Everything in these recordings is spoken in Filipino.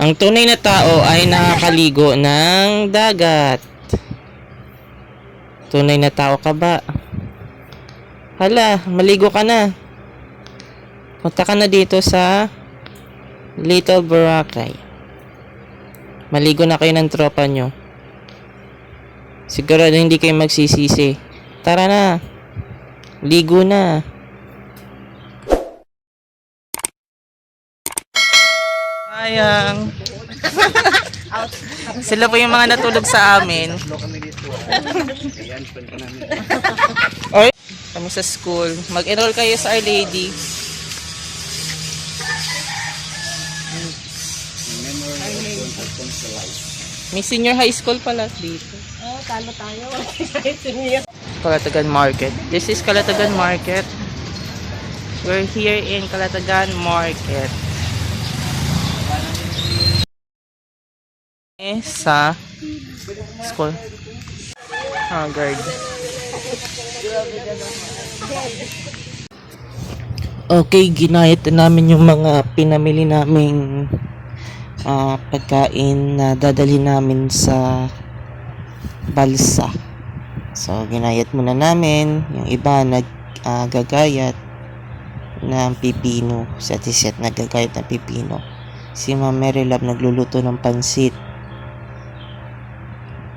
Ang tunay na tao ay nakakaligo ng dagat. Tunay na tao ka ba? Hala, maligo ka na. Punta ka na dito sa Little Boracay. Maligo na kayo ng tropa nyo. Sigurado hindi kayo magsisisi. Tara na. Ligo na. Sayang. Sila po yung mga natulog sa amin. Oy, kami sa school. Mag-enroll kayo sa Our Lady. May senior high school pala dito. Oh, talo tayo. Kalatagan Market. This is Kalatagan Market. We're here in Kalatagan Market. Sa school. Ah, guard. Okay, ginayat na namin yung mga pinamili naming ah, pagkain na dadali namin sa balsa. So, ginayat muna namin. Yung iba naggagayat ng pipino. Si Ate Seth naggagayat ng pipino. Si Ma'am Mary Love nagluluto ng pansit.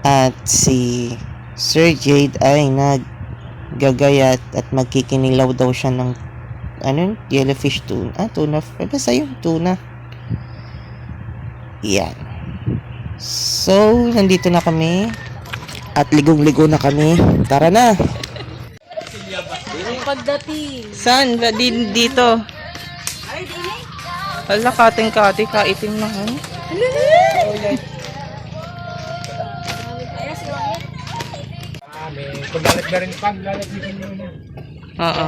At si Sir Jade ay naggagayat at magkikinilaw daw siya ng ano yun? Yellowfish tuna. Ah, tuna. Eh, basta yung tuna. Yan. So, nandito na kami. At ligong-ligo na kami. Tara na. Yung pagdating. Saan? Ba din dito? Ay, dili. Wala kating kati kaitim na ano? Paglalat na rin pag lalat yun yun. Oo.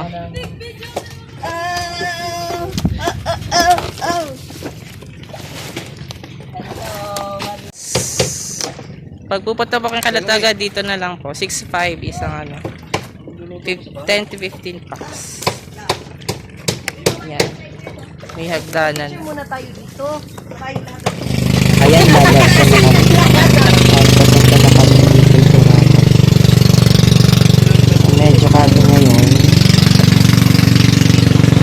Pag pupunta po kayong Kalataga, dito na lang po. 6.5 isang ano. Fif- 10 to 15 packs. Yan. May hagdanan. Muna tayo dito. Tayo lahat. Ayan, lalabas na kami. At papunta na kami dito sa Medyo kami ngayon.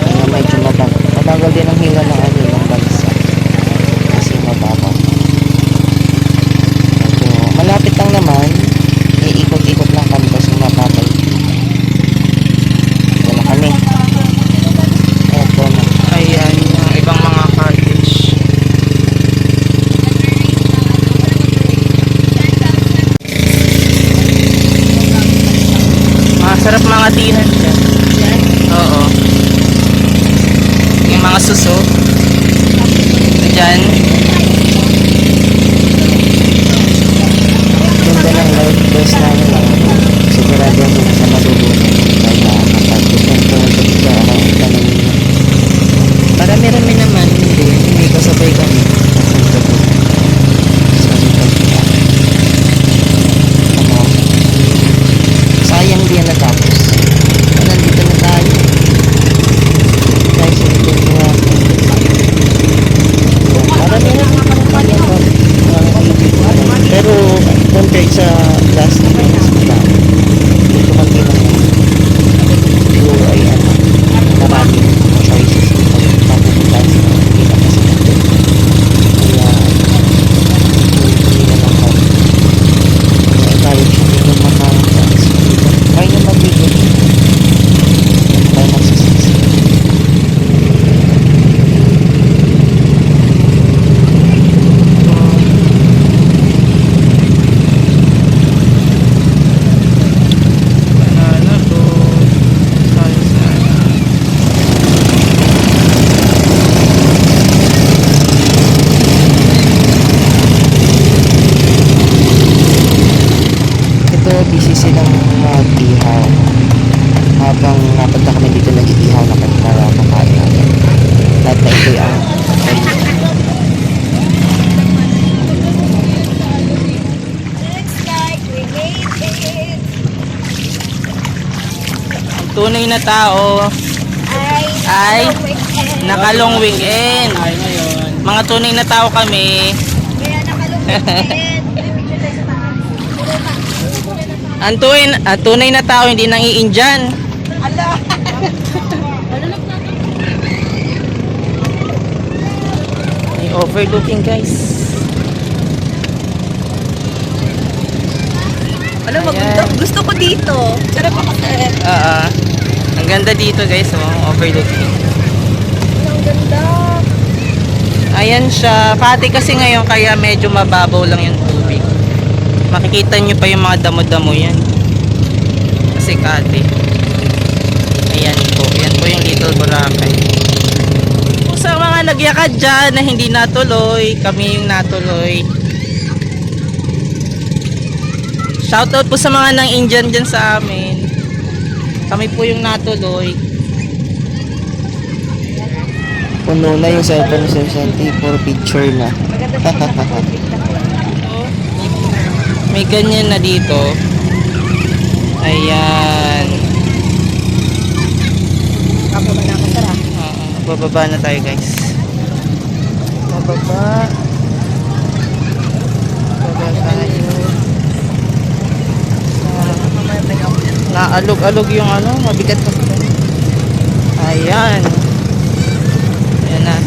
Kaya medyo mabang. Mabagal din ang hila ng ano ng bansa. Kasi mababaw. Medyo malapit lang naman. Iikot-ikot lang kami kasi mabagal. Ito na kami. Ito na. Ayan, yung ibang mga cottage. Masarap mga tihan dyan. Oo. Yung mga suso. Dyan. Ganda ng life best namin. Sigurado mo sa madudunan. Kaya kapag gusto ako ang tanong niyo. Marami-rami naman. Hindi. Hindi kasabay kami. Punta dito. Sa dito. Ano? Sayang di yan natapos. Nandito na tayo. Tayo sa likod ng akin. Marami na mga kampanya ko. Pero compared sa last na mas marami. Dito kami naman. Puro ay ano. Maraming choices. Papupuntahan sa mga hindi na kasi natin. Kaya hindi na lang kami. Encourage kami ng mga friends. Try na mag-ligo. Try magsisisi. Banana to salsa. Ito, busy silang mag-ihaw. Habang napunta kami dito, nag-iihaw na kami para makain natin. Lahat na ito ang tunay na tao Ay, ay weekend. nakalong weekend. Ay ngayon. mga tunay na tao kami. Kaya nakalungkot din. May picture tayo sa taas. Puro na. Puro na tayo. Ang tunay, ang tunay na tao, hindi nang iinjan. Ala. Overlooking guys. Ano maganda? Gusto ko dito. Sarap ako sa Ah, ah. ang ganda dito guys, oh, overlooking. Ang ganda. Ayan siya. Pati kasi ngayon kaya medyo mababaw lang yung. Makikita nyo pa yung mga damo-damo yan. Kasi kati. Ayan po. Ayan po yung Little Boracay. Kung sa mga nagyakad dyan na hindi natuloy, kami yung natuloy. Shoutout po sa mga nang Indian dyan sa amin. Kami po yung natuloy. Puno na yung cellphone Santi for picture na. Maganda siya nakapagpita ko. May ganyan na dito. Ayan. Ako ba na ako tara? Oo, bababa na tayo guys. Bababa. Bababa tayo. Naalog-alog yung ano, mabigat na. Ayan. Ayan na.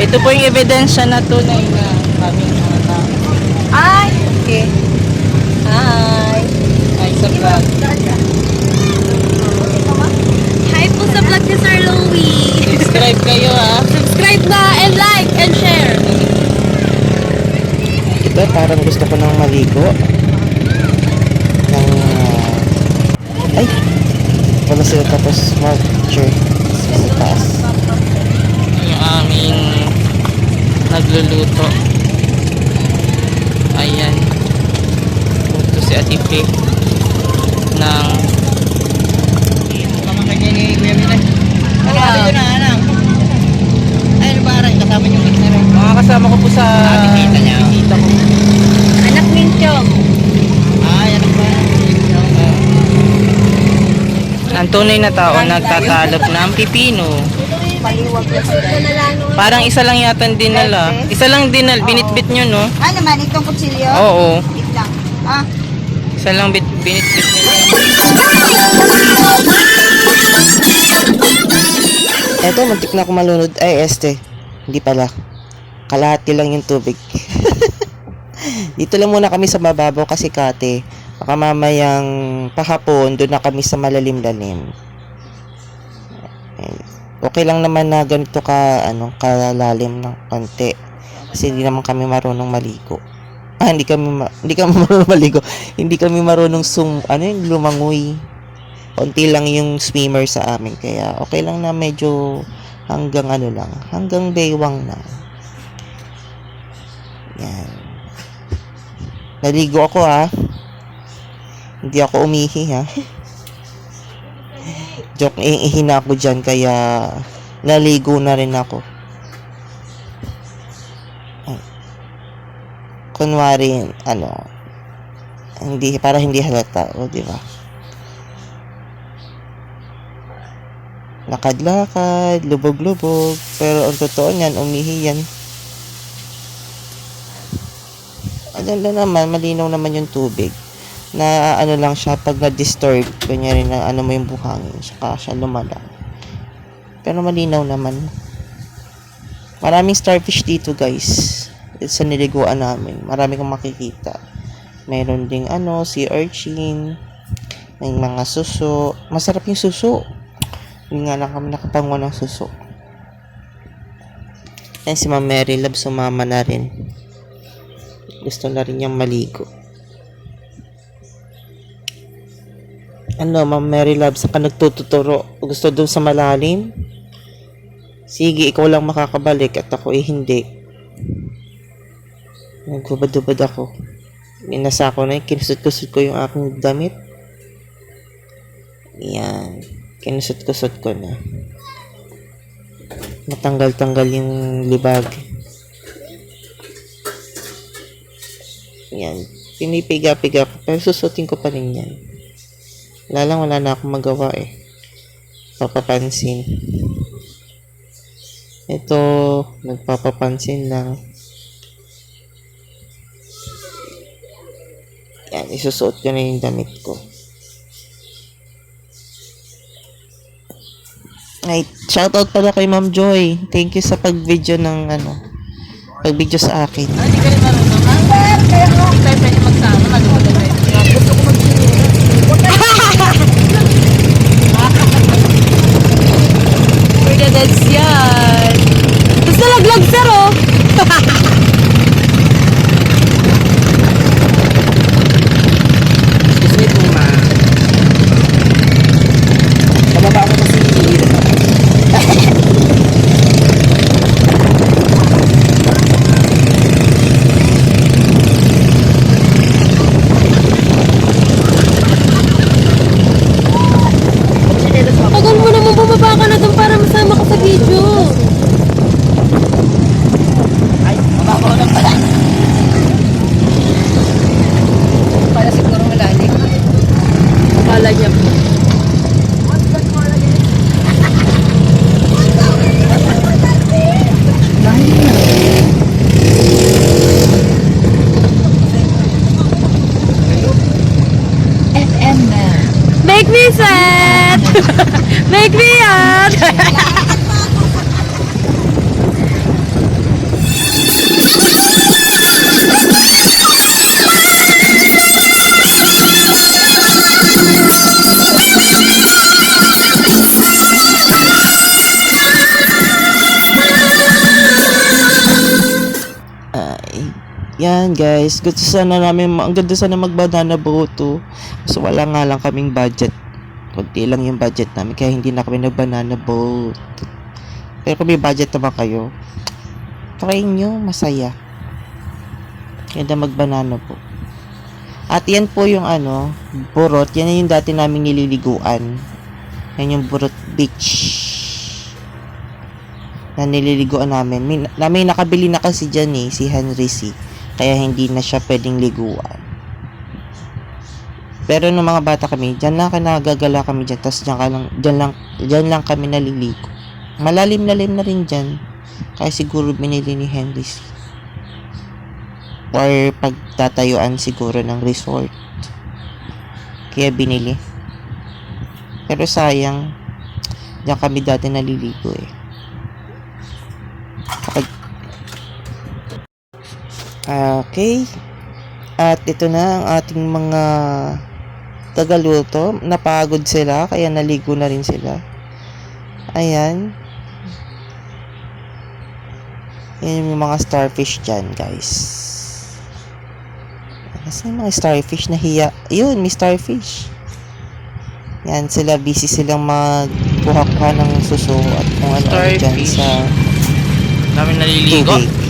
Ito po yung ebidensya na tunay na kami mga tao. Ay! Okay. Hi! Ay, sa vlog. Hi po sa vlog ni Sir Louie. Subscribe kayo ha. Subscribe na and like and share. Ito parang gusto ko nang maligo. Nang, ah, ay, wala sila tapos mag-picture sa taas. yung aming nagluluto. Ayan. Pe ng mga kasama ko po sa bisita ko. Anak Minchong. Ang tunay na tao nagtatalop ng pipino. Paliwag. Parang isa lang yata ang dinala. Isa lang dinal, binitbit nyo no? Ano man, itong kutsilyo? Oo. Wait lang. Ah, Isa lang bit, binitbit nila. Eto, muntik na ako malunod. Ay, este. Hindi pala. Kalahati lang yung tubig. Dito lang muna kami sa mababaw kasi kate. Baka mamayang pahapon, doon na kami sa malalim-lalim. Okay lang naman na ganito ka, ano, kalalim ng konti. Kasi hindi naman kami marunong maligo. Ah, hindi kami, ma- hindi kami marunong maligo. hindi kami marunong sum, ano yung lumangoy. Konti lang yung swimmer sa amin kaya okay lang na medyo hanggang ano lang hanggang baywang lang yan. Naligo ako ha hindi ako umihi ha. Joke iihi na ako dyan kaya naligo na rin ako kunwari ano hindi para hindi halata o di ba lakad-lakad, lubog-lubog. Pero ang totoo niyan, umihi yan. Ano lang naman, malinaw naman yung tubig. Na ano lang siya, pag na-disturb, kunyari na ano mo yung buhangin, saka siya lumala. Pero malinaw naman. Maraming starfish dito guys. Sa niliguan namin. Marami kang makikita. Meron ding ano, sea urchin. May mga suso. Masarap yung suso. Hindi nga lang kami nakapango ng suso. Yan si Ma'am Mary Love sumama na rin. Gusto na rin niyang maligo. Ano, Ma'am Mary Love, saan ka nagtututuro? Gusto doon sa malalim? Sige, ikaw lang makakabalik at ako eh hindi. Nagbubad-ubad ako. Inasa ko na yun, kinusot-kusot ko yung aking damit. Yan. Kinusot-kusot ko na. Matanggal-tanggal yung libag. Yan. Pinipiga-piga ko. Pero susutin ko pa rin yan. Wala lang, wala na akong magawa eh. Papapansin. Ito, nagpapapansin lang. Yan, isusuot ko na yung damit ko. Ay, shoutout pala kay Ma'am Joy. Thank you sa pag-video ng ano, pag-video sa akin. Ah, Hindi ka rin marunong. Sir, kaya ako. Hindi tayo pwede guys. Gusto sana namin, ang ganda sana mag-banana boat to. So wala nga lang kaming budget. Kunti lang yung budget namin, kaya hindi na kami nag-banana boat. Pero kung may budget naman kayo, try nyo, masaya. Ganda mag-banana boat. At yan po yung ano, burot. Yan yung dati namin nililiguan. Yan yung burot beach na nililiguan namin. May, na, may nakabili na kasi dyan eh, si Henry C. Kaya hindi na siya pwedeng liguan. Pero nung mga bata kami, dyan lang nagagala kami dyan. Tapos dyan, lang, dyan, lang, dyan lang kami naliligo. Malalim-lalim na rin dyan. Kaya siguro binili ni Henry. Or pagtatayuan siguro ng resort. Kaya binili. Pero sayang, dyan kami dati naliligo eh. Okay. At ito na ang ating mga tagaluto. Napagod sila, kaya naligo na rin sila. Ayan. Yan yung mga starfish dyan, guys. Nasaan yung mga starfish na hiya? Ayun, may starfish. Yan, sila busy silang magkuha-kuha ng suso at kung ano-ano dyan Starfish. sa Dami naliligo. tubig.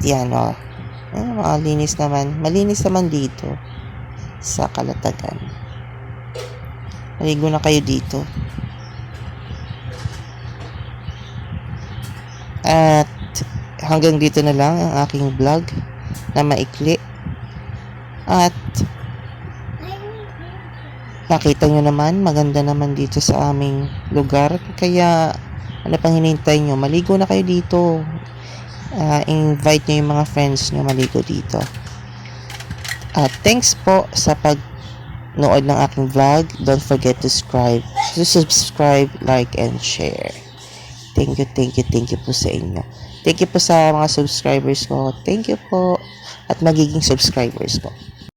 Yan, o. Oh. Ayan, malinis naman. Malinis naman dito. Sa Kalatagan. Maligo na kayo dito. At hanggang dito na lang ang aking vlog na maikli. At nakita nyo naman, maganda naman dito sa aming lugar. Kaya ano pang hinihintay nyo? Maligo na kayo dito. Ah, invite nyo yung mga friends nyo maligo dito. At thanks po sa pag-nood ng aking vlog. Don't forget to subscribe, to subscribe, like, and share. Thank you, thank you, thank you po sa inyo. Thank you po sa mga subscribers ko. Thank you po. At magiging subscribers ko.